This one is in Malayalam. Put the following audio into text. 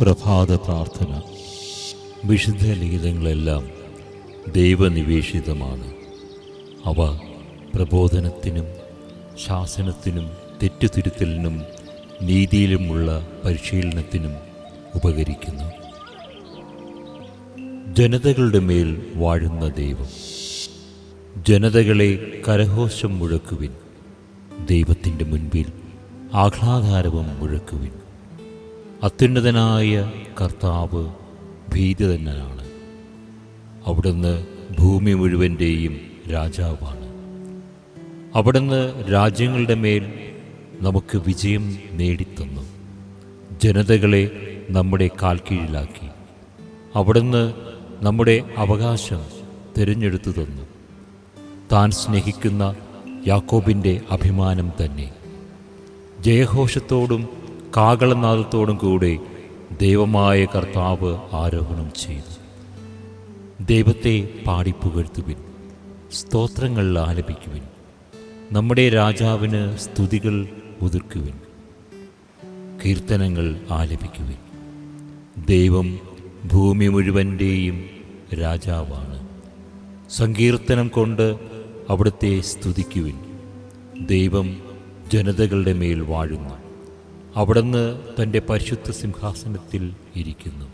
പ്രഭാത പ്രാർത്ഥന. വിശുദ്ധ ലിഖിതങ്ങളെല്ലാം ദൈവനിവേശിതമാണ്. അവ പ്രബോധനത്തിനും ശാസനത്തിനും തെറ്റുതിരുത്തലിനും നീതിയിലുമുള്ള പരിശീലനത്തിനും ഉപകരിക്കുന്നു. ജനതകളുടെ മേൽ വാഴുന്ന ദൈവം. ജനതകളെ കരഘോഷം മുഴക്കുവിൻ. ദൈവത്തിന്റെ മുൻപിൽ ആഹ്ലാദാരവം മുഴക്കുവിൻ. അത്യുന്നതനായ കർത്താവ് ഭീതിതനാണ് അവിടുന്ന് ഭൂമി മുഴുവന്റെയും രാജാവാണ്. അവിടുന്ന് രാജ്യങ്ങളുടെ മേൽ നമുക്ക് വിജയം നേടിത്തന്നു. ജനതകളെ നമ്മുടെ കാൽക്കീഴിലാക്കി. അവിടുന്ന് നമ്മുടെ അവകാശം തിരഞ്ഞെടുത്തു തന്നു. താൻ സ്നേഹിക്കുന്ന യാക്കോബിന്റെ അഭിമാനം തന്നെ. ജയഘോഷത്തോടും കാകളനാദത്തോടും കൂടെ ദൈവമായ കർത്താവ് ആരോഹണം ചെയ്തു. ദൈവത്തെ പാടിപ്പുകഴ്ത്തുവിൻ സ്തോത്രങ്ങൾ ആലപിക്കുവിൻ നമ്മുടെ രാജാവിന് സ്തുതികൾ ഉതിർക്കുവിൻ കീർത്തനങ്ങൾ ആലപിക്കുവിൻ. ദൈവം ഭൂമി മുഴുവന്റെയും രാജാവാണ്. സങ്കീർത്തനം കൊണ്ട് അവിടുത്തെ സ്തുതിക്കുവിൻ. ദൈവം ജനതകളുടെ മേൽ വാഴുന്നു. അവിടുന്ന് തന്റെ പരിശുദ്ധ സിംഹാസനത്തിൽ ഇരിക്കുന്നു.